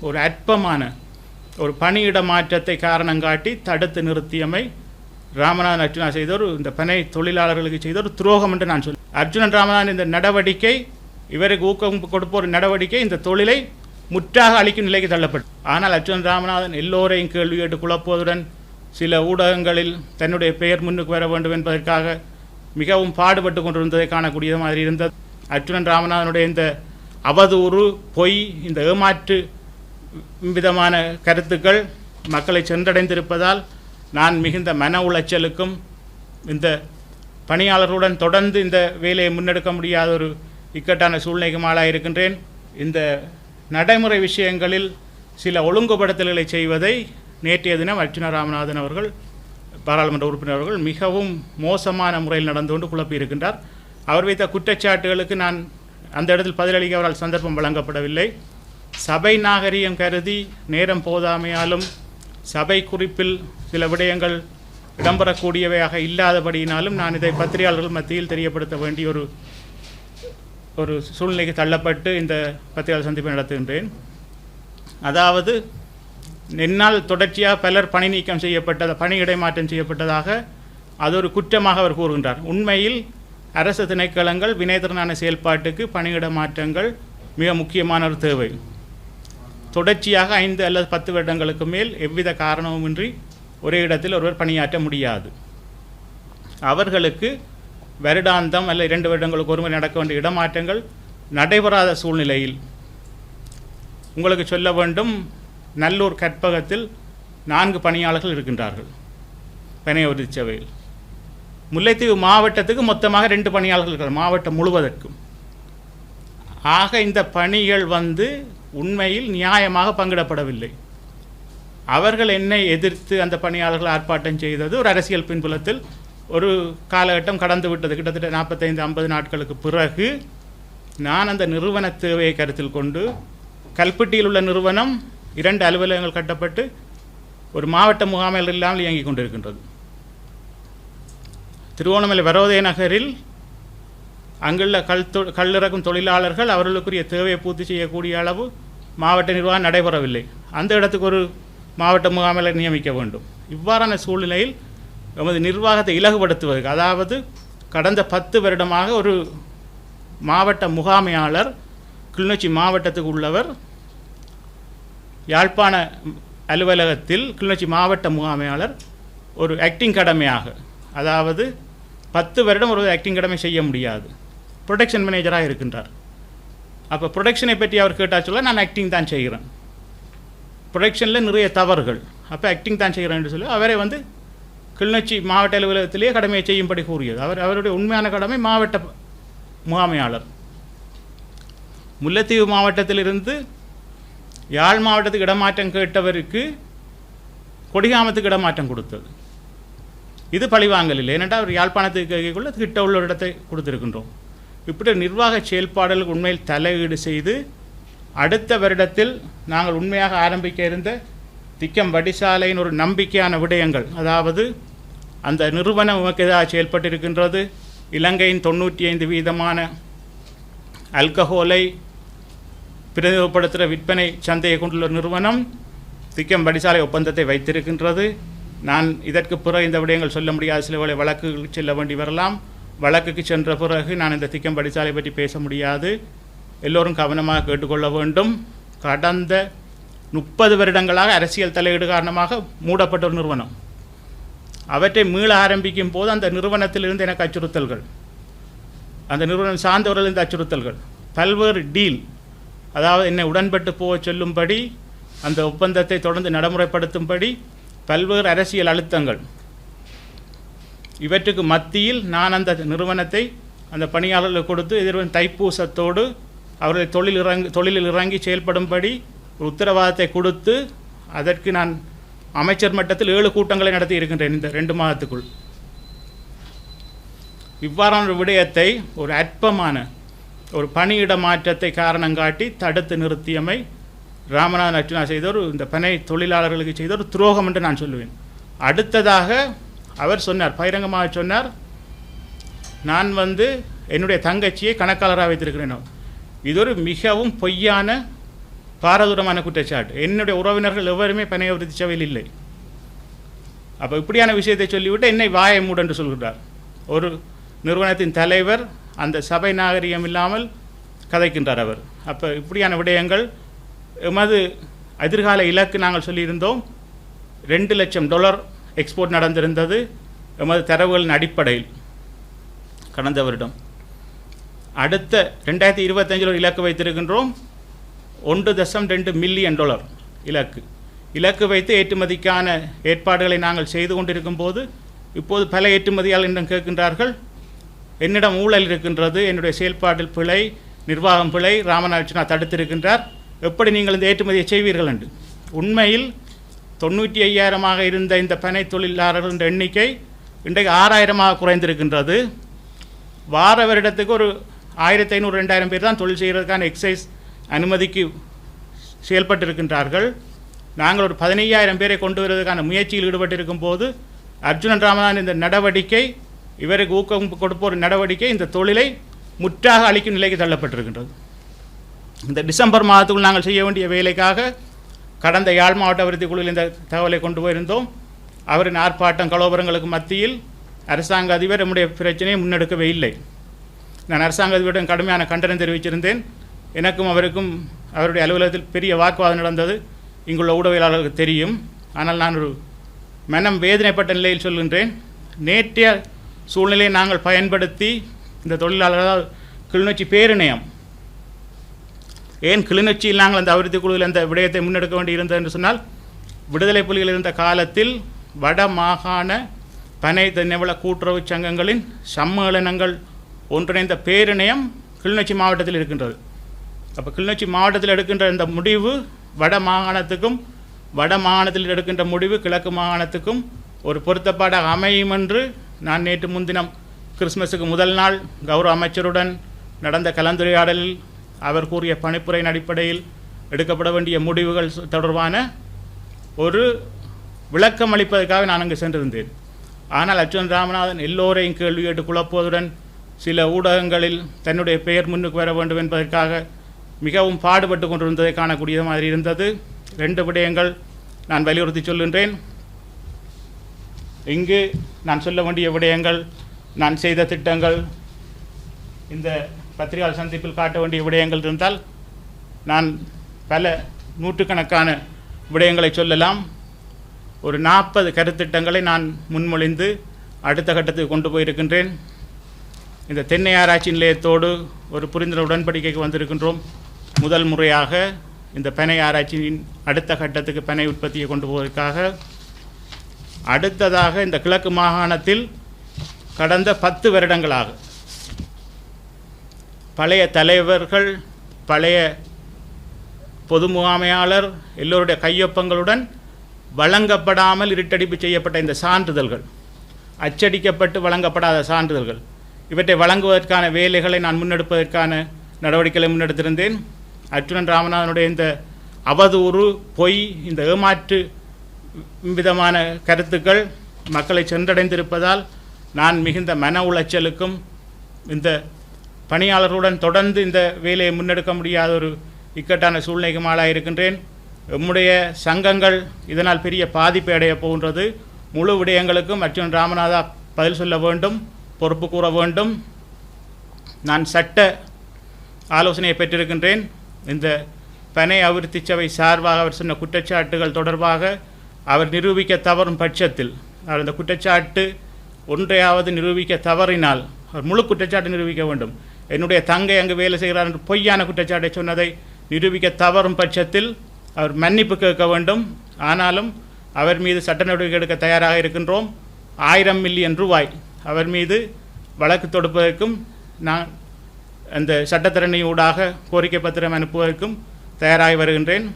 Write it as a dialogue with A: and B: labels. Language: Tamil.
A: ஒரு அற்பமான ஒரு பணியிட மாற்றத்தை காரணம் காட்டி தடுத்து நிறுத்தியமை ராமநாதன் அர்ஜுனா செய்த ஒரு இந்த பனை தொழிலாளர்களுக்கு செய்த ஒரு துரோகம் என்று நான் சொல்லுவேன் அர்ஜுனன் ராமநாதன் இந்த நடவடிக்கை இவருக்கு ஊக்கம் கொடுப்ப ஒரு நடவடிக்கை இந்த தொழிலை முற்றாக அளிக்கும் நிலைக்கு தள்ளப்படும் ஆனால் அர்ஜுனன் ராமநாதன் எல்லோரையும் கேள்வி கேட்டு குழப்புவதுடன் சில ஊடகங்களில் தன்னுடைய பெயர் முன்னுக்கு வர வேண்டும் என்பதற்காக மிகவும் பாடுபட்டு கொண்டிருந்ததை காணக்கூடிய மாதிரி இருந்தது. அர்ஜுனன் ராமநாதனுடைய இந்த அவதூறு பொய் இந்த ஏமாற்று விதமான கருத்துக்கள் மக்களை சென்றடைந்திருப்பதால் நான் மிகுந்த மன உளைச்சலுக்கும் இந்த பணியாளர்களுடன் தொடர்ந்து இந்த வேலையை முன்னெடுக்க முடியாத ஒரு இக்கட்டான சூழ்நிலைக்கும் ஆளாயிருக்கின்றேன் இந்த நடைமுறை விஷயங்களில் சில ஒழுங்குபடுத்தல்களை செய்வதை நேற்றைய தினம் அர்ச்சுனா ராமநாதன் அவர்கள் பாராளுமன்ற உறுப்பினர் அவர்கள் மிகவும் மோசமான முறையில் நடந்து கொண்டு குழப்பியிருக்கின்றார் அவர் வைத்த குற்றச்சாட்டுகளுக்கு நான் அந்த இடத்தில் பதிலளிக்க அவரால் சந்தர்ப்பம் வழங்கப்படவில்லை. சபை நாகரிகம் கருதி நேரம் போதாமையாலும் சபை குறிப்பில் சில விடயங்கள் இடம்பெறக்கூடியவையாக இல்லாதபடியினாலும் நான் இதை பத்திரிகையாளர்கள் மத்தியில் தெரியப்படுத்த வேண்டிய ஒரு ஒரு சூழ்நிலைக்கு தள்ளப்பட்டு இந்த பத்திரிகையாளர் சந்திப்பை நடத்துகின்றேன். அதாவது என்னால் தொடர்ச்சியாக பலர் பணி நீக்கம் செய்யப்பட்டது பணி இடைமாற்றம் செய்யப்பட்டதாக அது ஒரு குற்றமாக அவர் கூறுகின்றார். உண்மையில் அரசு திணைக்களங்கள் வினைத்திறனான செயல்பாட்டுக்கு பணியிட மாற்றங்கள் மிக முக்கியமான ஒரு தேவை. தொடர்ச்சியாக ஐந்து அல்லது பத்து வருடங்களுக்கு மேல் எவ்வித காரணமுமின்றி ஒரே இடத்தில் ஒருவர் பணியாற்ற முடியாது. அவர்களுக்கு வருடாந்தம் அல்ல இரண்டு வருடங்களுக்கு ஒருமுறை நடக்க வேண்டிய இடமாற்றங்கள் நடைபெறாத சூழ்நிலையில் உங்களுக்கு சொல்ல வேண்டும் நல்லூர் கற்பகத்தில் நான்கு பணியாளர்கள் இருக்கின்றார்கள் பனைய சபையில் முல்லைத்தீவு மாவட்டத்துக்கு மொத்தமாக ரெண்டு பணியாளர்கள் இருக்கிறார் மாவட்டம் முழுவதற்கும். ஆக இந்த பணிகள் வந்து உண்மையில் நியாயமாக பங்கிடப்படவில்லை. அவர்கள் என்னை எதிர்த்து அந்த பணியாளர்கள் ஆர்ப்பாட்டம் செய்தது ஒரு அரசியல் பின்புலத்தில் ஒரு காலகட்டம் கடந்து விட்டது. கிட்டத்தட்ட நாற்பத்தைந்து ஐம்பது நாட்களுக்கு பிறகு நான் அந்த நிறுவன தேவையை கருத்தில் கொண்டு கல்பட்டியில் உள்ள நிறுவனம் இரண்டு அலுவலகங்கள் கட்டப்பட்டு ஒரு மாவட்ட முகாமைகள் இல்லாமல் இயங்கிக் கொண்டிருக்கின்றது. திருவோணமலை வரோதய நகரில் அங்குள்ள கல் தொ கல்லிறக்கும் தொழிலாளர்கள் அவர்களுக்குரிய தேவையை பூர்த்தி செய்யக்கூடிய அளவு மாவட்ட நிர்வாகம் நடைபெறவில்லை. அந்த இடத்துக்கு ஒரு மாவட்ட முகாமையாளர் நியமிக்க வேண்டும். இவ்வாறான சூழ்நிலையில் எமது நிர்வாகத்தை இலகுபடுத்துவதற்கு அதாவது கடந்த பத்து வருடமாக ஒரு மாவட்ட முகாமையாளர் கிளிநொச்சி மாவட்டத்துக்கு உள்ளவர் யாழ்ப்பாண அலுவலகத்தில் கிளிநொச்சி மாவட்ட முகாமையாளர் ஒரு ஆக்டிங் கடமையாக அதாவது பத்து வருடம் ஒரு ஆக்டிங் கடமை செய்ய முடியாது. ப்ரொடக்ஷன் மேனேஜராக இருக்கின்றார். அப்போ ப்ரொடக்ஷனை பற்றி அவர் கேட்டால் சொல்ல நான் ஆக்டிங் தான் செய்கிறேன். ப்ரொடக்ஷனில் நிறைய தவறுகள். அப்போ ஆக்டிங் தான் செய்கிறேன் என்று சொல்லி அவரை வந்து கிளிநொச்சி மாவட்ட அலுவலகத்திலேயே கடமையை செய்யும்படி கூறியது. அவர் அவருடைய உண்மையான கடமை மாவட்ட முகாமையாளர். முல்லைத்தீவு மாவட்டத்திலிருந்து யாழ் மாவட்டத்துக்கு இடமாற்றம் கேட்டவருக்கு கொடிகாமத்துக்கு இடமாற்றம் கொடுத்தது. இது பழிவாங்கல் இல்லை. ஏனென்றால் அவர் யாழ்ப்பாணத்துக்கு கேட்கக்குள்ள கிட்ட உள்ள ஒரு இடத்தை கொடுத்துருக்கின்றோம். இப்படி நிர்வாக செயல்பாடுகளுக்கு உண்மையில் தலையீடு செய்து அடுத்த வருடத்தில் நாங்கள் உண்மையாக ஆரம்பிக்க இருந்த திக்கம் வடிசாலையின் ஒரு நம்பிக்கையான விடயங்கள். அதாவது அந்த நிறுவனம் உமக்கு எதாக செயல்பட்டிருக்கின்றது? இலங்கையின் தொண்ணூற்றி ஐந்து வீதமான அல்கஹோலை பிரதிநிதிப்படுத்துகிற விற்பனை சந்தையை கொண்டுள்ள நிறுவனம் திக்கம் வடிசாலை ஒப்பந்தத்தை வைத்திருக்கின்றது. நான் இதற்கு பிற இந்த விடயங்கள் சொல்ல முடியாத. சில வேளை வழக்குகளுக்கு செல்ல வேண்டி வரலாம். வழக்குக்கு சென்ற பிறகு நான் இந்த திக்கம் பற்றி பேச முடியாது. எல்லோரும் கவனமாக கேட்டுக்கொள்ள வேண்டும். கடந்த முப்பது வருடங்களாக அரசியல் தலையீடு காரணமாக மூடப்பட்ட ஒரு நிறுவனம். அவற்றை மீள ஆரம்பிக்கும் போது அந்த நிறுவனத்திலிருந்து எனக்கு அச்சுறுத்தல்கள். அந்த நிறுவனம் சார்ந்தவர்களிருந்து அச்சுறுத்தல்கள். பல்வேறு டீல். அதாவது என்னை உடன்பட்டு போக சொல்லும்படி அந்த ஒப்பந்தத்தை தொடர்ந்து நடைமுறைப்படுத்தும்படி பல்வேறு அரசியல் அழுத்தங்கள். இவற்றுக்கு மத்தியில் நான் அந்த நிறுவனத்தை அந்த பணியாளர்களுக்கு கொடுத்து எதிர்வரும் தைப்பூசத்தோடு அவர்களை தொழில் இறங்கி தொழிலில் இறங்கி செயல்படும்படி ஒரு உத்தரவாதத்தை கொடுத்து அதற்கு நான் அமைச்சர் மட்டத்தில் ஏழு கூட்டங்களை நடத்தி இருக்கின்றேன் இந்த ரெண்டு மாதத்துக்குள். இவ்வாறான ஒரு விடயத்தை ஒரு அற்பமான ஒரு பணியிட மாற்றத்தை காரணம் காட்டி தடுத்து நிறுத்தியமை ராமநாதன் அர்ஜுனா செய்த ஒரு இந்த பனை தொழிலாளர்களுக்கு செய்த ஒரு துரோகம் என்று நான் சொல்லுவேன். அடுத்ததாக அவர் சொன்னார் பகிரங்கமாக சொன்னார் நான் வந்து என்னுடைய தங்கச்சியை கணக்காளராக வைத்திருக்கிறேன். இது ஒரு மிகவும் பொய்யான பாரதூரமான குற்றச்சாட்டு. என்னுடைய உறவினர்கள் எவருமே பணைய அபிவிருத்தி இல்லை. அப்போ இப்படியான விஷயத்தை சொல்லிவிட்டு என்னை வாயை மூடு என்று சொல்கிறார். ஒரு நிறுவனத்தின் தலைவர் அந்த சபை நாகரிகம் இல்லாமல் கதைக்கின்றார் அவர். அப்போ இப்படியான விடயங்கள் எமது எதிர்கால இலக்கு நாங்கள் சொல்லியிருந்தோம் ரெண்டு லட்சம் டாலர் எக்ஸ்போர்ட் நடந்திருந்தது. எமது தரவுகளின் அடிப்படையில் கடந்த வருடம். அடுத்த ரெண்டாயிரத்தி இருபத்தஞ்சில் ஒரு இலக்கு வைத்திருக்கின்றோம். ஒன்று தசம் ரெண்டு மில்லியன் டாலர் இலக்கு. இலக்கு வைத்து ஏற்றுமதிக்கான ஏற்பாடுகளை நாங்கள் செய்து கொண்டிருக்கும் போது இப்போது பல ஏற்றுமதியால் இன்னும் கேட்கின்றார்கள். என்னிடம் ஊழல் இருக்கின்றது என்னுடைய செயல்பாட்டில் பிழை நிர்வாகம் பிழை ராமநாதனா தடுத்திருக்கின்றார். எப்படி நீங்கள் இந்த ஏற்றுமதியை செய்வீர்கள் என்று. உண்மையில் தொண்ணூற்றி ஐயாயிரமாக இருந்த இந்த பனை தொழிலாளர்கள் எண்ணிக்கை இன்றைக்கு ஆறாயிரமாக குறைந்திருக்கின்றது. வார வருடத்துக்கு ஒரு ஆயிரத்தி ஐநூறு ரெண்டாயிரம் பேர் தான் தொழில் செய்கிறதுக்கான எக்ஸைஸ் அனுமதிக்கு செயல்பட்டிருக்கின்றார்கள். நாங்கள் ஒரு பதினையாயிரம் பேரை கொண்டு வருவதற்கான முயற்சியில் ஈடுபட்டிருக்கும் போது அர்ஜுனன் ராமதான் இந்த நடவடிக்கை இவருக்கு ஊக்கம் கொடுப்போர் நடவடிக்கை இந்த தொழிலை முற்றாக அளிக்கும் நிலைக்கு தள்ளப்பட்டிருக்கின்றது. இந்த டிசம்பர் மாதத்துக்குள் நாங்கள் செய்ய வேண்டிய வேலைக்காக கடந்த யாழ் மாவட்ட அபிவிருத்தி குழுவில் இந்த தகவலை கொண்டு போயிருந்தோம். அவரின் ஆர்ப்பாட்டம் கலோபரங்களுக்கு மத்தியில் அரசாங்க அதிபர் நம்முடைய பிரச்சனையை முன்னெடுக்கவே இல்லை. நான் அரசாங்க அதிபரிடம் கடுமையான கண்டனம் தெரிவிச்சிருந்தேன். எனக்கும் அவருக்கும் அவருடைய அலுவலகத்தில் பெரிய வாக்குவாதம் நடந்தது. இங்குள்ள ஊடகவியலாளர்களுக்கு தெரியும். ஆனால் நான் ஒரு மனம் வேதனைப்பட்ட நிலையில் சொல்கின்றேன். நேற்றைய சூழ்நிலையை நாங்கள் பயன்படுத்தி இந்த தொழிலாளர்களால் கிளிநொச்சி பேரிணையம் ஏன் கிளிநொச்சியில் நாங்கள் அந்த அபிவிருத்தி குழுவில் அந்த விடயத்தை முன்னெடுக்க வேண்டியிருந்தது என்று சொன்னால் விடுதலை புலிகள் இருந்த காலத்தில் வட மாகாண பனை தென்னவள கூட்டுறவு சங்கங்களின் சம்மேளனங்கள் ஒன்றிணைந்த பேரிணையம் கிளிநொச்சி மாவட்டத்தில் இருக்கின்றது. அப்போ கிளிநொச்சி மாவட்டத்தில் எடுக்கின்ற இந்த முடிவு வட மாகாணத்துக்கும் வட மாகாணத்தில் எடுக்கின்ற முடிவு கிழக்கு மாகாணத்துக்கும் ஒரு பொருத்தப்பாடாக அமையும் என்று நான் நேற்று முன்தினம் கிறிஸ்மஸுக்கு முதல் நாள் கௌரவ அமைச்சருடன் நடந்த கலந்துரையாடலில் அவர் கூறிய பணிப்புரையின் அடிப்படையில் எடுக்கப்பட வேண்டிய முடிவுகள் தொடர்பான ஒரு விளக்கம் அளிப்பதற்காக நான் அங்கு சென்றிருந்தேன். ஆனால் அர்ஜுன் ராமநாதன் எல்லோரையும் கேள்வி கேட்டு குழப்புவதுடன் சில ஊடகங்களில் தன்னுடைய பெயர் முன்னுக்கு வர வேண்டும் என்பதற்காக மிகவும் பாடுபட்டு கொண்டிருந்ததை காணக்கூடிய மாதிரி இருந்தது. ரெண்டு விடயங்கள் நான் வலியுறுத்தி சொல்கின்றேன். இங்கு நான் சொல்ல வேண்டிய விடயங்கள் நான் செய்த திட்டங்கள் இந்த பத்திரிகையாளர் சந்திப்பில் காட்ட வேண்டிய விடயங்கள் இருந்தால் நான் பல நூற்றுக்கணக்கான விடயங்களை சொல்லலாம். ஒரு நாற்பது கருத்திட்டங்களை நான் முன்மொழிந்து அடுத்த கட்டத்துக்கு கொண்டு போயிருக்கின்றேன். இந்த தென்னை ஆராய்ச்சி நிலையத்தோடு ஒரு புரிந்துணர்வு உடன்படிக்கைக்கு வந்திருக்கின்றோம். முதல் முறையாக இந்த பனை ஆராய்ச்சியின் அடுத்த கட்டத்துக்கு பெனை உற்பத்தியை கொண்டு போவதற்காக. அடுத்ததாக இந்த கிழக்கு மாகாணத்தில் கடந்த பத்து வருடங்களாக பழைய தலைவர்கள் பழைய பொது முகாமையாளர் எல்லோருடைய கையொப்பங்களுடன் வழங்கப்படாமல் இருட்டடிப்பு செய்யப்பட்ட இந்த சான்றிதழ்கள் அச்சடிக்கப்பட்டு வழங்கப்படாத சான்றிதழ்கள் இவற்றை வழங்குவதற்கான வேலைகளை நான் முன்னெடுப்பதற்கான நடவடிக்கைகளை முன்னெடுத்திருந்தேன். அர்ஜுனன் ராமநாதனுடைய இந்த அவதூறு பொய் இந்த ஏமாற்று விதமான கருத்துக்கள் மக்களை சென்றடைந்திருப்பதால் நான் மிகுந்த மன உளைச்சலுக்கும் இந்த பணியாளர்களுடன் தொடர்ந்து இந்த வேலையை முன்னெடுக்க முடியாத ஒரு இக்கட்டான சூழ்நிலைக்கு ஆளாக இருக்கின்றேன் எம்முடைய சங்கங்கள் இதனால் பெரிய பாதிப்பை அடைய போகின்றது. முழு விடயங்களுக்கும் அர்ஜுன் ராமநாதா பதில் சொல்ல வேண்டும் பொறுப்பு கூற வேண்டும். நான் சட்ட ஆலோசனையை பெற்றிருக்கின்றேன். இந்த பனை அபிவிருத்தி சபை சார்பாக அவர் சொன்ன குற்றச்சாட்டுகள் தொடர்பாக அவர் நிரூபிக்க தவறும் பட்சத்தில் அவர் அந்த குற்றச்சாட்டு ஒன்றையாவது நிரூபிக்க தவறினால் அவர் முழு குற்றச்சாட்டு நிரூபிக்க வேண்டும். என்னுடைய தங்கை அங்கு வேலை செய்கிறார் என்று பொய்யான குற்றச்சாட்டை சொன்னதை நிரூபிக்க தவறும் பட்சத்தில் அவர் மன்னிப்பு கேட்க வேண்டும். ஆனாலும் அவர் மீது சட்ட நடவடிக்கை எடுக்க தயாராக இருக்கின்றோம். ஆயிரம் மில்லியன் ரூபாய் அவர் மீது வழக்கு தொடுப்பதற்கும் நான் அந்த சட்டத்திறனை ஊடாக கோரிக்கை பத்திரம் அனுப்புவதற்கும் தயாராகி வருகின்றேன்.